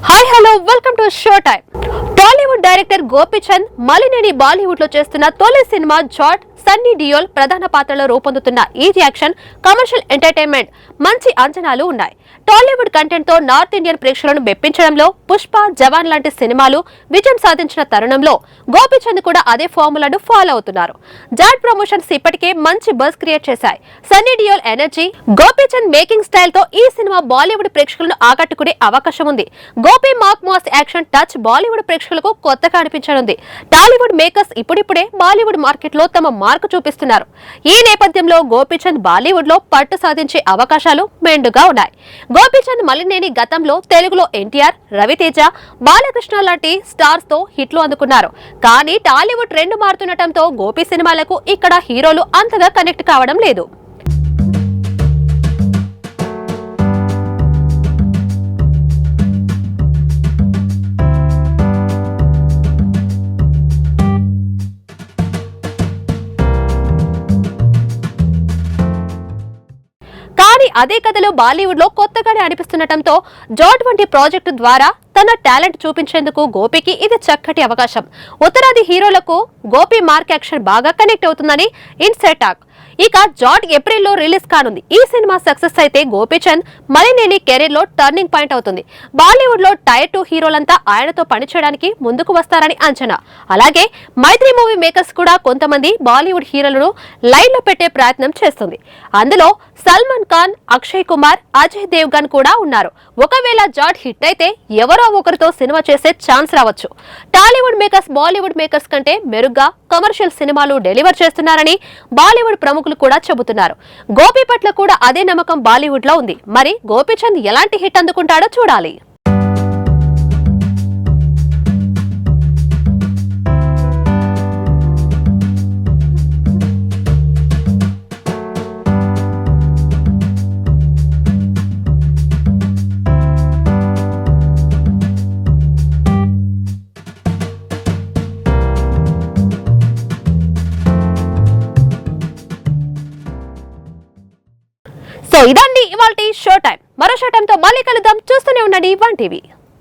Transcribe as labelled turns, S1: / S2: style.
S1: Hi hello welcome to show time. Tollywood director Gopichand Malineni బాలీవుడ్లో చేస్తున్న తొలి cinema Jat Sunny Deol ప్రధాన పాత్రలో రూపొందుతున్న ఈ యాక్షన్ కమర్షియల్ ఎంటర్టైన్మెంట్ మంచి అంచనాలు ఉన్నాయి. టాలీవుడ్ కంటెంట్తో నార్త్ ఇండియన్ ప్రేక్షకులను మెప్పించడంలో పుష్ప జవాన్ లాంటి సినిమాలు విజయం సాధించిన తరుణంలో గోపిచంద్ కూడా అదే ఫార్ములాను ఫాలో అవుతున్నారు. జాట్ ప్రమోషన్స్ ఇప్పటికే మంచి బజ్ క్రియేట్ చేశాయి. సన్నీ డియోల్ ఎనర్జీ గోపిచంద్ మేకింగ్ స్టైల్తో ఈ సినిమా బాలీవుడ్ ప్రేక్షకులను ఆకట్టుకునే అవకాశం ఉంది. Gopi mark mass action touch Bollywood ప్రేక్షకులకు కొత్తగా అనిపించనుంది. టాలీవుడ్ మేకర్స్ ఇప్పుడిప్పుడే బాలీవుడ్ మార్కెట్లో తమ మార్కు చూపిస్తున్నారు. ఈ నేపథ్యంలో గోపీచంద్ బాలీవుడ్లో పట్టు సాధించే అవకాశాలు మెండుగా ఉన్నాయి. గోపీచంద్ మలినేని గతంలో తెలుగులో ఎన్టీఆర్ రవితేజ బాలకృష్ణ లాంటి స్టార్స్తో హిట్లు అందుకున్నారు. కానీ టాలీవుడ్ ట్రెండ్ మారుతుండటంతో గోపి సినిమాలకు ఇక్కడ హీరోలు అంతగా కనెక్ట్ కావడం లేదు. కానీ అదే కథలో బాలీవుడ్లో కొత్తగానే అనిపిస్తుండటంతో జాట్ వంటి ప్రాజెక్టు ద్వారా తన టాలెంట్ చూపించేందుకు గోపికి ఇది చక్కటి అవకాశం. ఉత్తరాది హీరోలకు గోపి మార్క్ యాక్షన్ బాగా కనెక్ట్ అవుతుందని ఇన్సెటాక్ ఇక జాట్ ఏప్రిల్లో రిలీజ్ కానుంది. ఈ సినిమా సక్సెస్ అయితే గోపీచంద్ మలినేని కెరీర్లో టర్నింగ్ పాయింట్ అవుతుంది. బాలీవుడ్లో టైర్ టూ హీరోలంతా ఆయనతో పనిచేయడానికి ముందుకు వస్తారని అంచనా. అలాగే మైత్రి మూవీ మేకర్స్ కూడా కొంతమంది బాలీవుడ్ హీరోలను లైన్లో పెట్టే ప్రయత్నం చేస్తుంది. అందులో సల్మాన్ ఖాన్ అక్షయ్ కుమార్ అజయ్ దేవ్గన్ కూడా ఉన్నారు. ఒకవేళ జాట్ హిట్ అయితే ఎవరో ఒకరితో సినిమా చేసే ఛాన్స్ రావచ్చు. టాలీవుడ్ మేకర్స్ బాలీవుడ్ మేకర్స్ కంటే మెరుగ్గా కమర్షియల్ సినిమాలు డెలివర్ చేస్తున్నారని బాలీవుడ్ ప్రముఖులు కూడా చెబుతున్నారు. గోపి పట్ల కూడా అదే నమ్మకం బాలీవుడ్లో ఉంది. మరి గోపీచంద్ ఎలాంటి హిట్ అందుకుంటాడో చూడాలి. సో ఇదండి ఇవాళ షో టైం. మరో షో టైంతో మళ్ళీ కలుద్దాం. చూస్తూనే ఉండండి వన్ టీవీ.